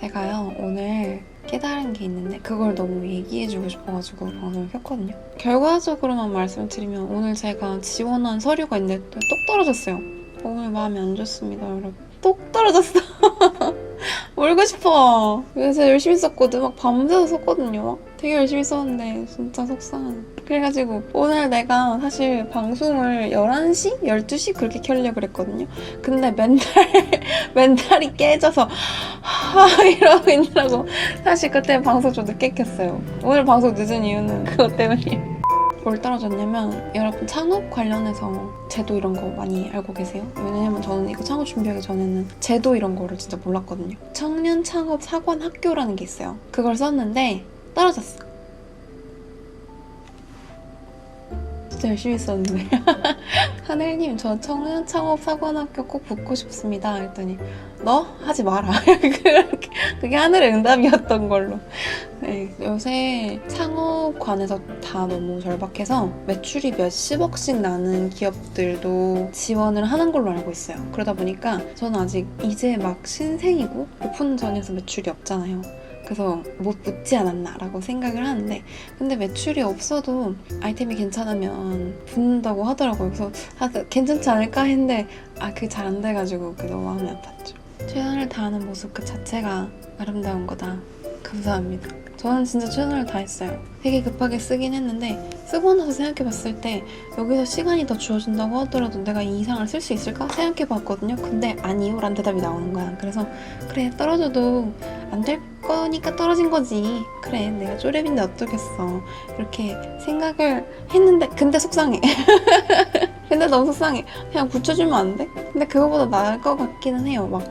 제가요 오늘 깨달은 게 있는데 그걸 너무 얘기해주고 싶어가지고 방송을 켰거든요. 결과적으로만 말씀드리면 오늘 제가 지원한 서류가 있는데 또 똑 떨어졌어요. 오늘 마음이 안 좋습니다, 여러분. 똑 떨어졌어. 울고 싶어. 그래서 열심히 썼거든. 막 밤새서 썼거든요. 막 되게 열심히 썼는데 진짜 속상해. 그래가지고 오늘 내가 사실 방송을 11시? 12시 그렇게 켜려고 그랬거든요. 근데 멘탈, 멘탈이 깨져서 하 이러고 있느라고 사실 그때 방송 좀 늦게 켰어요. 오늘 방송 늦은 이유는 그것 때문이에요. 뭘 떨어졌냐면 여러분 창업 관련해서 제도 이런 거 많이 알고 계세요? 왜냐면 저는 이거 창업 준비하기 전에는 제도 이런 거를 진짜 몰랐거든요. 청년 창업 사관 학교라는 게 있어요. 그걸 썼는데 떨어졌어. 진짜 열심히 썼는데 하늘님 저 청년 창업 사관학교 꼭 붙고 싶습니다. 했더니 너? 하지 마라. 그게 하늘의 응답이었던 걸로. 네, 요새 창업관에서 다 너무 절박해서 매출이 몇십억씩 나는 기업들도 지원을 하는 걸로 알고 있어요. 그러다 보니까 저는 아직 이제 막 신생이고 오픈 전에서 매출이 없잖아요 그래서 못 붙지 않았나라고 생각을 하는데 근데 매출이 없어도 아이템이 괜찮으면 붙는다고 하더라고요. 그래서 아, 괜찮지 않을까 했는데 아 그게 잘 안 돼가지고 그게 너무 마음이 아팠죠. 최선을 다하는 모습 그 자체가 아름다운 거다. 감사합니다. 저는 진짜 최선을 다했어요. 되게 급하게 쓰긴 했는데 쓰고 나서 생각해봤을 때 여기서 시간이 더 주어진다고 하더라도 내가 이 이상을 쓸 수 있을까 생각해봤거든요. 근데 아니요라는 대답이 나오는 거야. 그래서 그래 떨어져도 안 될 거니까 떨어진 거지. 그래 내가 쪼렙인데 어쩌겠어. 이렇게 생각을 했는데 근데 속상해. 근데 너무 속상해. 그냥 붙여주면 안 돼? 근데 그거보다 나을 것 같기는 해요. 막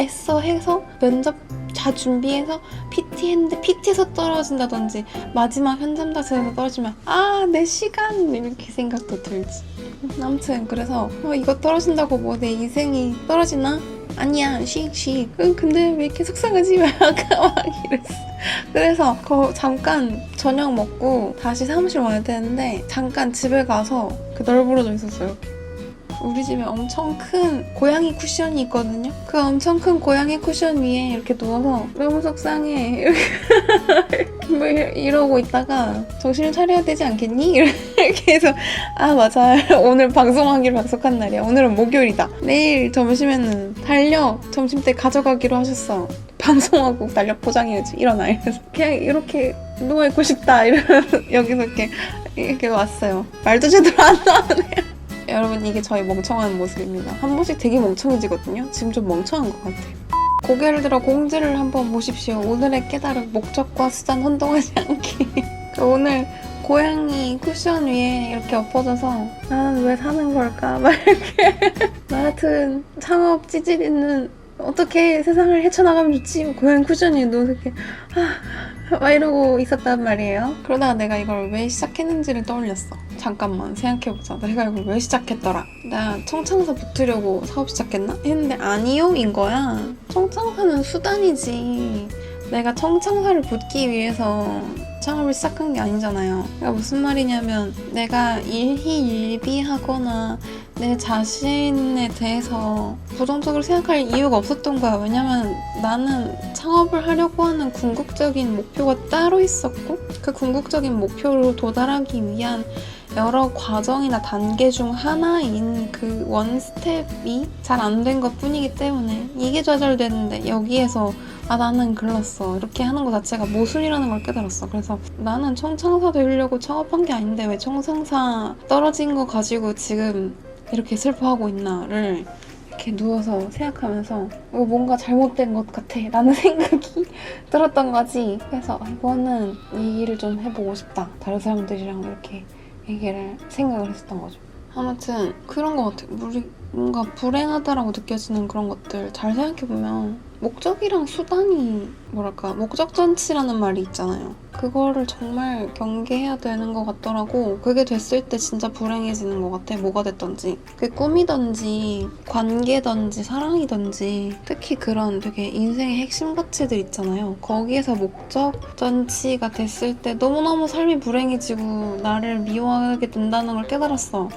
애써 해서 면접 다 준비해서 PT 했는데 PT에서 떨어진다든지 마지막 현장 자체에서 떨어지면 아 내 시간 이렇게 생각도 들지. 아무튼 그래서 어, 이거 떨어진다고 뭐 내 인생이 떨어지나? 아니야 씩씩. 응 근데 왜 이렇게 속상하지? 왜 아까 막 이랬어. 그래서 거 잠깐 저녁 먹고 다시 사무실 와야 되는데 잠깐 집에 가서 그 널브러져 있었어요. 우리 집에 엄청 큰 고양이 쿠션이 있거든요? 그 엄청 큰 고양이 쿠션 위에 이렇게 누워서 너무 속상해. 이렇게 뭐 이러고 있다가 정신을 차려야 되지 않겠니? 이렇게 해서 아 맞아. 오늘 방송하기로 약속한 날이야. 오늘은 목요일이다. 내일 점심에는 달력 점심 때 가져가기로 하셨어. 방송하고 달력 포장해야지. 일어나. 이래서 그냥 이렇게 누워있고 싶다. 이러면서 여기서 이렇게 이렇게 왔어요. 말도 제대로 안 나오네요. 여러분 이게 저희 멍청한 모습입니다. 한 번씩 되게 멍청해지거든요. 지금 좀 멍청한 것 같아요 고개를 들어 공지를 한번 보십시오. 오늘의 깨달음 목적과 수단 혼동하지 않기. 그 오늘 고양이 쿠션 위에 이렇게 엎어져서 나는 왜 사는 걸까? 막 이렇게. 나 같은 창업 찌질 있는 어떻게 세상을 헤쳐나가면 좋지? 고양이 쿠션 위에 누워서 이렇게 아, 막 이러고 있었단 말이에요. 그러다가 내가 이걸 왜 시작했는지를 떠올렸어. 잠깐만 생각해보자. 내가 이걸 왜 시작했더라? 나 청창사 붙으려고 사업 시작했나? 했는데 아니요 인 거야. 청창사는 수단이지. 내가 청창사를 붙기 위해서 창업을 시작한 게 아니잖아요. 그러니까 무슨 말이냐면 내가 일희일비하거나 내 자신에 대해서 부정적으로 생각할 이유가 없었던 거야. 왜냐면 나는 창업을 하려고 하는 궁극적인 목표가 따로 있었고 그 궁극적인 목표로 도달하기 위한 여러 과정이나 단계 중 하나인 그 원 스텝이 잘 안 된 것 뿐이기 때문에 이게 좌절되는데 여기에서 아 나는 글렀어. 이렇게 하는 것 자체가 모순이라는 걸 깨달았어. 그래서 나는 청창사 되려고 창업한 게 아닌데 왜 청창사 떨어진 거 가지고 지금 이렇게 슬퍼하고 있나를 이렇게 누워서 생각하면서 어, 뭔가 잘못된 것 같아. 라는 생각이 들었던 거지. 그래서 이거는 얘기를 좀 해보고 싶다. 다른 사람들이랑 이렇게 얘기를 생각을 했었던 거죠. 아무튼 그런 것 같아요 우리 뭔가 불행하다라고 느껴지는 그런 것들 잘 생각해보면 목적이랑 수단이 뭐랄까 목적전치라는 말이 있잖아요. 그거를 정말 경계해야 되는 것 같더라고. 그게 됐을 때 진짜 불행해지는 것 같아. 뭐가 됐던지. 그게 꿈이던지 관계던지 사랑이던지 특히 그런 되게 인생의 핵심 가치들 있잖아요. 거기에서 목적전치가 됐을 때 너무너무 삶이 불행해지고 나를 미워하게 된다는 걸 깨달았어.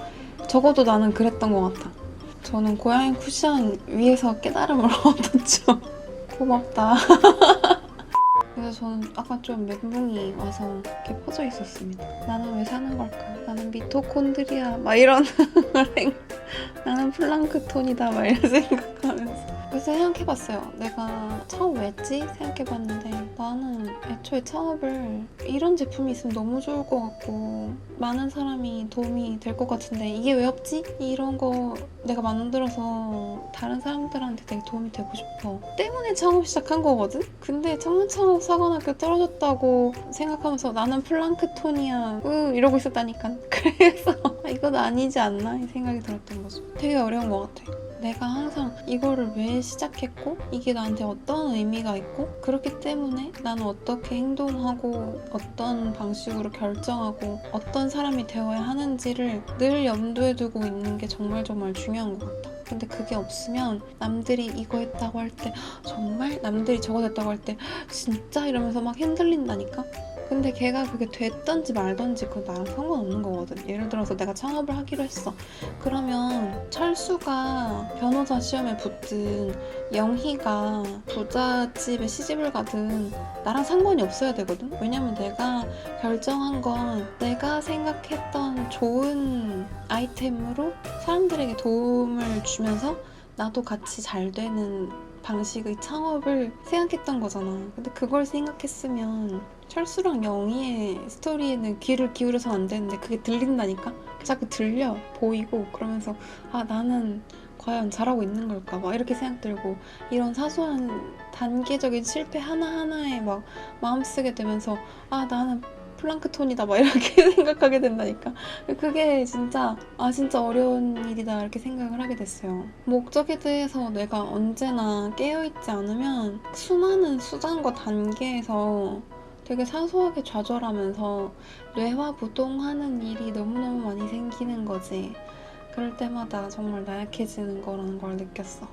적어도 나는 그랬던 것 같아. 저는 고양이 쿠션 위에서 깨달음을 얻었죠. 고맙다. 그래서 저는 아까 좀 멘붕이 와서 이렇게 퍼져 있었습니다. 나는 왜 사는 걸까? 나는 미토콘드리아 막 이런 나는 플랑크톤이다 막 이런 생각하면서 그래서 생각해봤어요. 내가 처음 왜지? 생각해봤는데 나는 애초에 창업을 이런 제품이 있으면 너무 좋을 것 같고 많은 사람이 도움이 될 것 같은데 이게 왜 없지? 이런 거 내가 만들어서 다른 사람들한테 되게 도움이 되고 싶어. 때문에 창업 시작한 거거든? 근데 청년 창업 사관학교 떨어졌다고 생각하면서 나는 플랑크톤이야. 으 이러고 있었다니까. 그래서 아, 이건 아니지 않나? 이 생각이 들었던 거죠. 되게 어려운 것 같아. 내가 항상 이거를 왜 시작했고 이게 나한테 어떤 의미가 있고 그렇기 때문에 나는 어떻게 행동하고 어떤 방식으로 결정하고 어떤 사람이 되어야 하는지를 늘 염두에 두고 있는 게 정말 정말 중요한 것 같아. 근데 그게 없으면 남들이 이거 했다고 할 때 정말 남들이 저거 했다고 할 때 진짜 이러면서 막 흔들린다니까. 근데 걔가 그게 됐던지 말던지 그건 나랑 상관없는 거거든. 예를 들어서 내가 창업을 하기로 했어. 그러면 철수가 변호사 시험에 붙든 영희가 부잣집에 시집을 가든 나랑 상관이 없어야 되거든. 왜냐면 내가 결정한 건 내가 생각했던 좋은 아이템으로 사람들에게 도움을 주면서 나도 같이 잘 되는 방식의 창업을 생각했던 거잖아. 근데 그걸 생각했으면 철수랑 영희의 스토리에는 귀를 기울여서 안 되는데 그게 들린다니까? 자꾸 들려 보이고 그러면서 아 나는 과연 잘하고 있는 걸까 막 이렇게 생각 들고 이런 사소한 단계적인 실패 하나하나에 막 마음 쓰게 되면서 아 나는 플랑크톤이다 막 이렇게 생각하게 된다니까. 그게 진짜 아 진짜 어려운 일이다 이렇게 생각을 하게 됐어요. 목적에 대해서 내가 언제나 깨어있지 않으면 수많은 수단과 단계에서 되게 사소하게 좌절하면서 뇌화부동하는 일이 너무너무 많이 생기는 거지. 그럴 때마다 정말 나약해지는 거라는 걸 느꼈어